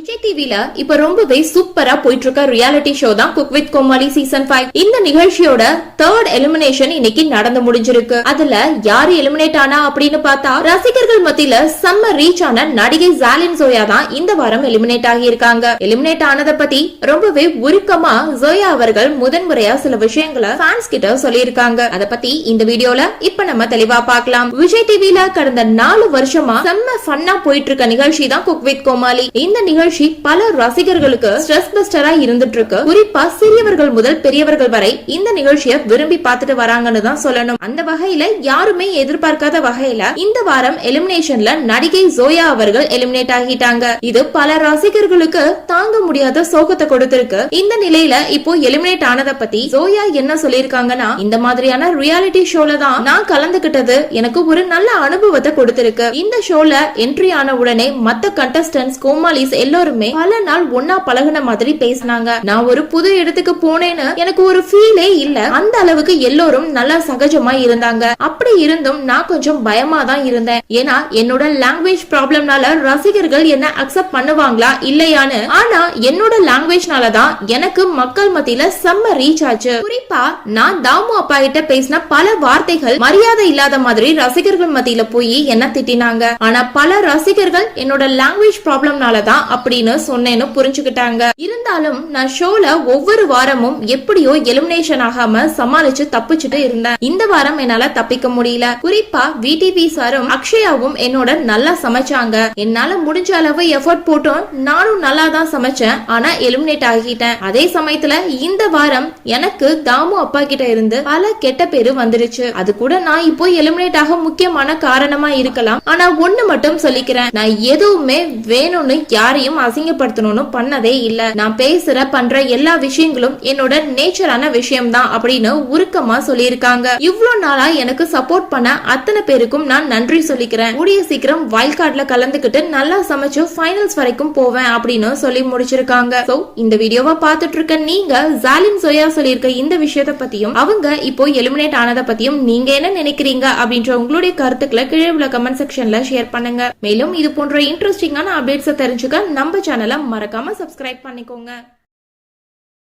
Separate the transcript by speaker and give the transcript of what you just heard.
Speaker 1: விஜய் டிவில இப்ப ரொம்பவே சூப்பரா போயிட்டு இருக்க ரியாலிட்டி ஷோ தான் cook with Komali season five இந்த நிகழ்ச்சியோட தேர்ட் எலிமினேஷன் இன்னைக்கு நடந்து முடிஞ்சிருக்கு. அதுல யாரு எலிமினேட் ஆனா அப்படின்னு பார்த்தா ரசிகர்கள் மத்தியில செம்ம ரீச் ஆன நடிகை ஜாலின் ஜோயா தான் இந்த வாரம் எலிமினேட் ஆகி இருக்காங்க எலிமினேட் ஆனதை பத்தி ரொம்பவே உருக்கமா ஜோயா அவர்கள் முதன்முறையா சில விஷயங்களை ஃபேன்ஸ் கிட்ட சொல்லியிருக்காங்க. அத பத்தி இந்த வீடியோல இப்ப நம்ம தெளிவா பார்க்கலாம். விஜய் டிவில கடந்த நாலு வருஷமா செம்ம ஃபன்னா போயிட்டு இருக்க நிகழ்ச்சி தான் குக் வித் கோமாளி இந்த நிகழ்ச்சி நிகழ்ச்சி பல ரசிகர்களுக்கு ஸ்ட்ரெஸ் பஸ்டரா இருந்துட்டு இருக்கு குறிப்பா சிறியவர்கள் முதல் பெரியவர்கள் வரை இந்த நிகழ்ச்சியை விரும்பி பார்த்துட்டு வராங்கன்னு தான் சொல்லணும். அந்த வகையில யாருமே எதிர்பார்க்காத வகையில இந்த வாரம் எலிமினேஷன்ல நடிகை ஜோயா அவர்கள் எலிமினேட் ஆகிட்டாங்க. இது பல ரசிகர்களுக்கு தாங்க முடியாத சோகத்தை கொடுத்திருக்கு. இந்த நிலையில இப்போ எலிமினேட் ஆனதை பத்தி ஜோயா என்ன சொல்லிருக்காங்கன்னா இந்த மாதிரியான ரியாலிட்டி ஷோல தான் நான் கலந்துகிட்டது எனக்கு ஒரு நல்ல அனுபவத்தை கொடுத்திருக்கு. இந்த ஷோல என்ட்ரி ஆன உடனே மத்த கண்டஸ்டன்ஸ் கோமாலிஸ் எல்லோரும் பல நாள் ஒன்னா பழகுன மாதிரி பேசினாங்க. நான் ஒரு புது இடத்துக்கு போனேன்னு எனக்கு ஒரு ஃபீலே இல்ல. அந்த அளவுக்கு எல்லோரும் நல்லா சகஜமா இருந்தாங்க. அப்படி இருந்தும் நான் கொஞ்சம் பயமா தான் இருந்தேன். ஏன்னா என்னோட லாங்குவேஜ் ப்ராப்ளம்னால ரசிகர்கள் என்ன அக்செப்ட் பண்ணுவாங்களா இல்லையான்னு. ஆனா என்னோட லாங்குவேஜ்னால தான் எனக்கு மக்கள் மத்தியில செம்ம ரீச் ஆச்சு. குறிப்பா நான் தாமு அப்பா கிட்ட பேசின பல வார்த்தைகள் மரியாதை இல்லாத மாதிரி ரசிகர்கள் மத்தியில போய் என்ன திட்டினாங்க. ஆனா பல ரசிகர்கள் என்னோட லாங்குவேஜ் ப்ராப்ளம்னால தான் அப்படின்னு சொன்னேன்னு புரிஞ்சுக்கிட்டாங்க. இருந்தாலும் நான் ஷோல ஒவ்வொரு வாரமும் எப்படியோ எலிமினேஷன் ஆகாம சமாளிச்சு தப்பிச்சுட்டு இருந்தேன். இந்த வாரம் என்னால தப்பிக்க முடியல. குறிப்பா விடிவி சாரும் அக்ஷயாவும் என்னோட நல்லா சமைச்சாங்க. என்னால முடிஞ்ச அளவு எஃபர்ட் போட்டும் நானும் நல்லா தான் சமைச்சேன். ஆனா எலிமினேட் ஆகிட்டேன். அதே சமயத்துல இந்த வாரம் எனக்கு தாமு அப்பா கிட்ட இருந்து பல கெட்ட பேரு வந்துருச்சு. அது கூட நான் இப்போ எலிமினேட் ஆக முக்கியமான காரணமா இருக்கலாம். ஆனா ஒண்ணு மட்டும் சொல்லிக்கிறேன். நான் எதுவுமே வேணும்னு யாரையும் அசிங்கப்படுத்தணும்னு பண்ணதே இல்ல. நான் பேசுற பண்ற எல்லா விஷயங்களும் என்னோட நேச்சரான விஷயம் தான் அப்படின்னு உருக்கமா சொல்லியிருக்காங்க. இவ்வளவு நாளா எனக்கு சப்போர்ட் பண்ண அத்தனை பேருக்கும் நான் நன்றி சொல்லிக்கிறேன். கூடிய சீக்கிரம் வைல்ட் கார்டுல கலந்துக்கிட்டு நல்லா சமைச்சு ஃபைனல்ஸ் வரைக்கும் போவேன் அப்படின்னு சொல்லி முடிச்சிருக்காங்க. சோ இந்த வீடியோவை பார்த்துட்டு இருக்க நீங்க ஜாலிம் சோயா சொல்லியிருக்க இந்த விஷயத்த பத்தியும் அவங்க இப்போ எலிமினேட் ஆனதை பத்தியும் நீங்க என்ன நினைக்கிறீங்க அப்படின்ற உங்களுடைய கருத்துக்களை கீழே உள்ள கமெண்ட் செக்ஷன்ல ஷேர் பண்ணுங்க. மேலும் இது போன்ற இன்ட்ரெஸ்டிங்கான அப்டேட்ஸை தெரிஞ்சுக்க நம்ம சேனலை மறக்காம சப்ஸ்கிரைப் பண்ணிக்கோங்க. Jongen,